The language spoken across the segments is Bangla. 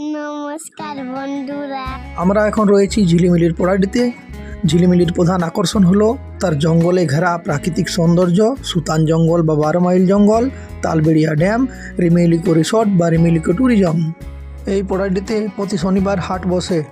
নমস্কার, বন্ধুরা। আমরা এখন রয়েছি ঝিলিমিলির পোড়াডিতে। ঝিলিমিলির প্রধান আকর্ষণ হলো তার জঙ্গলে ঘেরা প্রাকৃতিক সৌন্দর্য, সুতান জঙ্গল বা বারো মাইল জঙ্গল, তালবেড়িয়া ড্যাম, রিমেলিকো রিসর্ট বা রিমেলিকো ট্যুরিজম। এই পোড়াডিতে প্রতি শনিবার হাট বসে।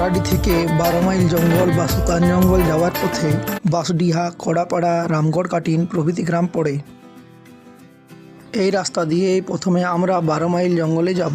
পোড়াডি থেকে বারো মাইল জঙ্গল বা সুতান জঙ্গল যাওয়ার পথে বাসডিহা কড়াপাড়া, রামগড় কাটিন প্রভৃতি গ্রাম পড়ে। এই রাস্তা দিয়ে প্রথমে আমরা বারো মাইল জঙ্গলে যাব।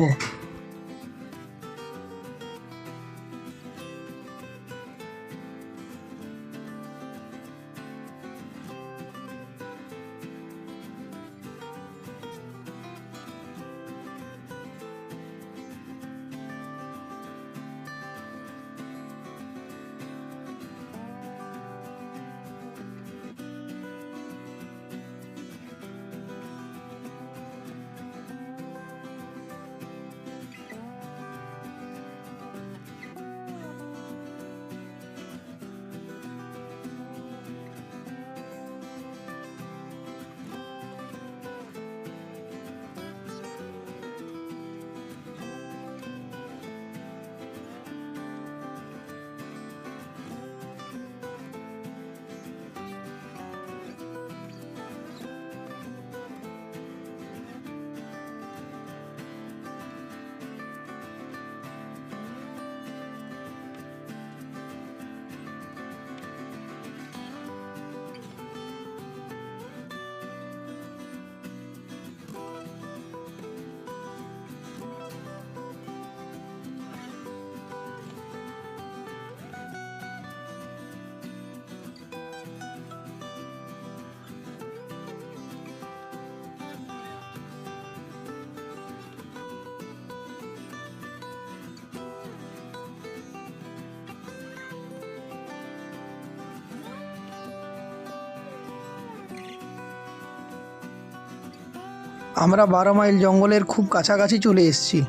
আমরা বারো মাইল জঙ্গলের খুব কাছাকাছি চলে এসেছি।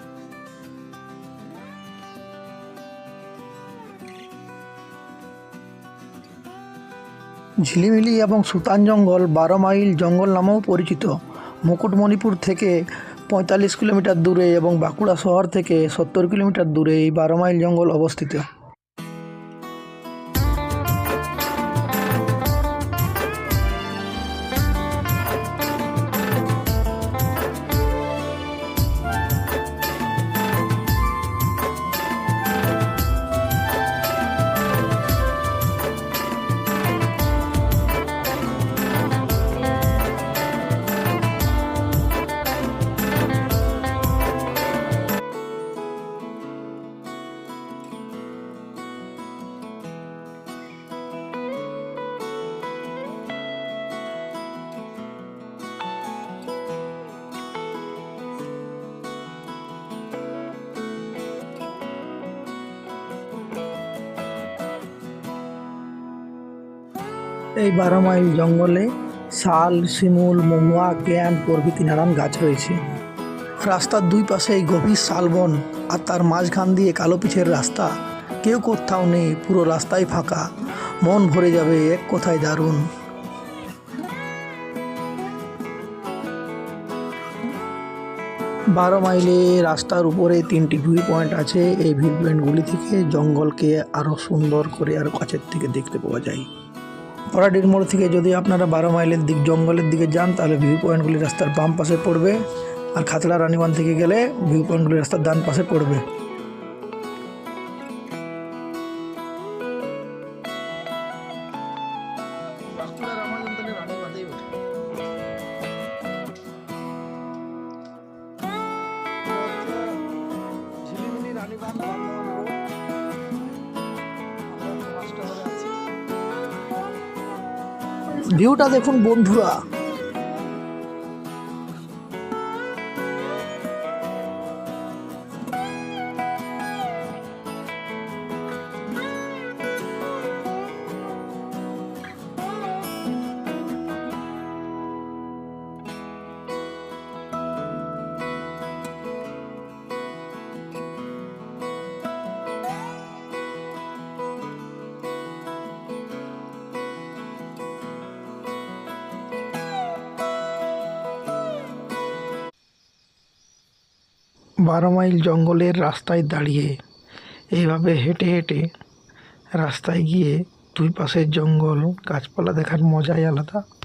ঝিলিমিলি এবং সুতান জঙ্গল বারো মাইল জঙ্গল নামেও পরিচিত। মুকুটমণিপুর থেকে পঁয়তাল্লিশ কিলোমিটার দূরে এবং বাঁকুড়া শহর থেকে সত্তর কিলোমিটার দূরে এই বারো মাইল জঙ্গল অবস্থিত। এই বারো মাইল জঙ্গলে শাল, শিমুল, মহুয়া, ক্যান প্রভৃতি নানান গাছ রয়েছে। রাস্তার দুই পাশে এই গভীর শালবন আর তার মাঝখান দিয়ে কালো পিছের রাস্তা। কেউ কোথাও নেই, পুরো রাস্তাই ফাঁকা। মন ভরে যাবে এক কথায় দারুণ। বারো মাইলে রাস্তার উপরে তিনটি ভিউ পয়েন্ট আছে। এই ভিউ পয়েন্টগুলি থেকে জঙ্গলকে আরও সুন্দর করে আরও কাছের থেকে দেখতে পাওয়া যায়। পরাডির মোড় থেকে যদি আপনারা বারো মাইলের দিক জঙ্গলের দিকে যান, তাহলে ভিউ পয়েন্টগুলি রাস্তার বাম পাশে পড়বে। আর খাতড়া রানীবান থেকে গেলে ভিউ পয়েন্টগুলি রাস্তার ডান পাশে পড়বে। ভিউটা দেখুন বন্ধুরা। বারো মাইল জঙ্গলের রাস্তায় দাঁড়িয়ে। এইভাবে হেঁটে হেঁটে রাস্তায় গিয়ে দুই পাশের জঙ্গল, গাছপালা দেখার মজাই আলাদা।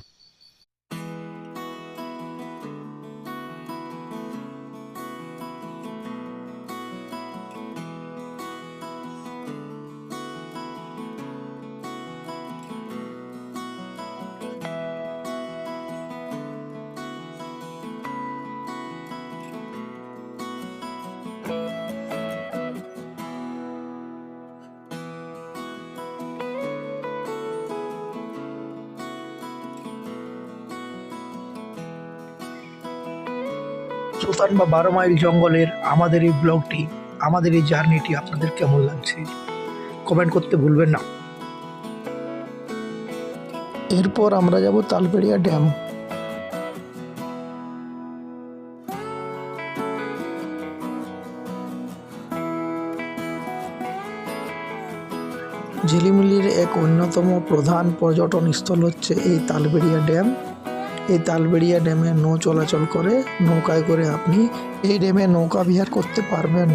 সুতান বা বারো মাইল জঙ্গলের আমাদের এই ব্লগটি, আমাদের এই জার্নিটি আপনাদের কেমন লাগছে? কমেন্ট করতে ভুলবেন না। এরপর আমরা যাব তালবেড়িয়া ড্যাম। ঝিলিমিলির এক অন্যতম প্রধান পর্যটন স্থল হচ্ছে এই তালবেড়িয়া ড্যাম। এই তালবেড়িয়া ড্যামে নৌ চলাচল করে, নৌকায় করে আপনি এই ড্যামে নৌকা বিহার করতে পারবেন।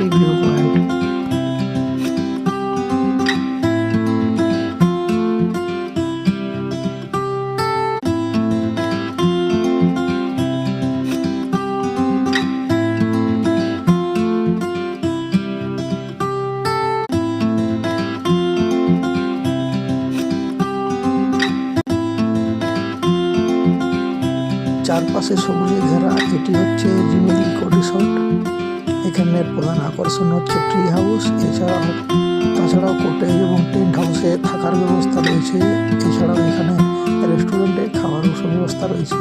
একটি ভিউ চারপাশে সবুজে ঘেরা এটি হচ্ছে ইকো রিসোর্ট এখানের প্রধান আকর্ষণ হচ্ছে ট্রি হাউস এছাড়াও, তাছাড়াও কটেজ এবং টেন্ট হাউসে থাকার ব্যবস্থা রয়েছে। এছাড়াও এখানে রেস্টুরেন্টে খাওয়ারও সুব্যবস্থা রয়েছে।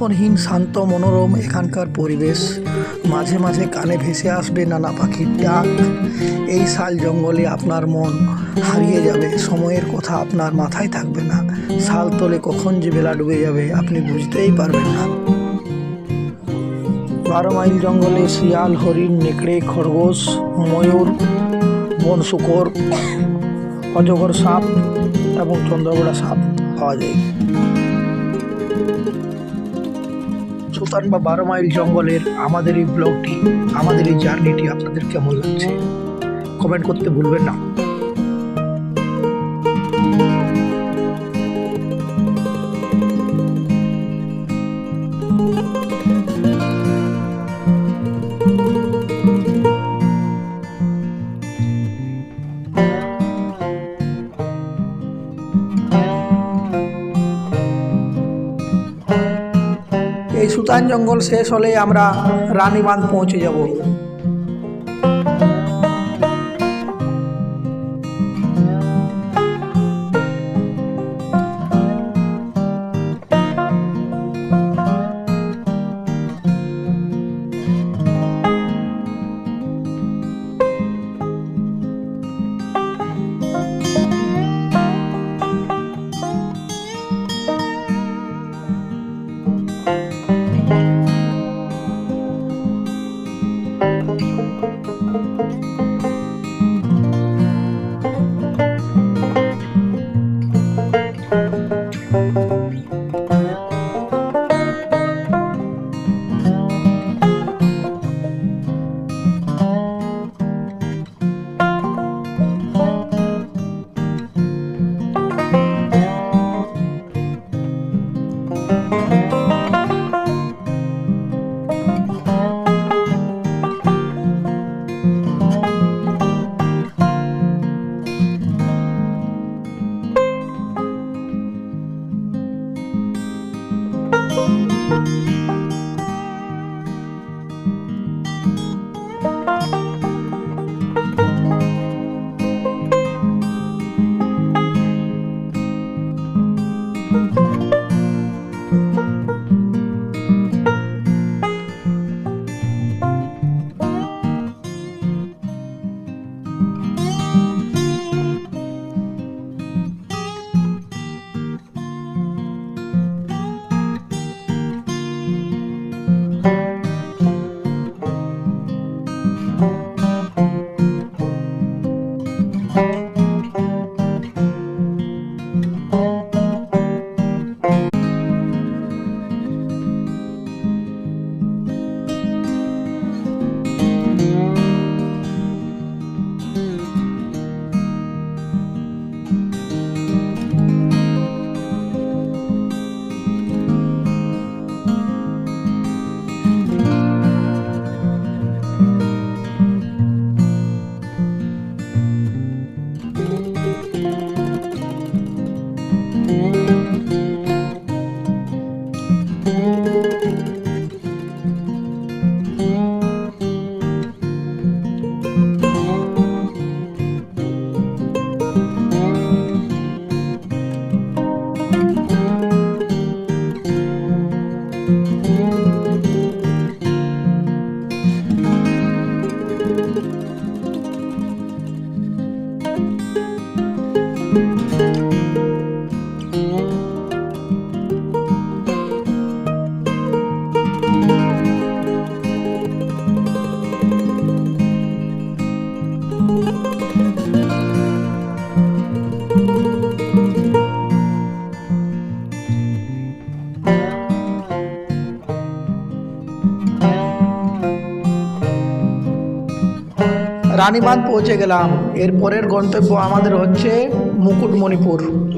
দূষণহীন শান্ত, মনোরম এখানকার পরিবেশ। মাঝে মাঝে কানে ভেসে আসবে নানা পাখির ডাক। এই শাল জঙ্গলে আপনার মন হারিয়ে যাবে, সময়ের কথা আপনার মাথায় থাকবে না। শাল তলে কখন যে বেলা ডুবে যাবে, আপনি বুঝতেই পারবেন না। বারো মাইল জঙ্গলে শিয়াল, হরিণ, নেকড়ে, খরগোশ, ময়ূর বন শুকর অজগর সাপ এবং চন্দ্রগোড়া সাপ পাওয়া যায়। সুতান বা বারো মাইল জঙ্গলের আমাদের এই ব্লগটি আমাদের এই জার্নিটি আপনাদের কেমন লাগছে? কমেন্ট করতে ভুলবেন না। এই সুতান জঙ্গল শেষ হলেই আমরা রানীবাঁধ পৌঁছে যাব। রানীবাঁধ পৌঁছে গেলাম। এর পরের গন্তব্য আমাদের হচ্ছে মুকুটমণিপুর।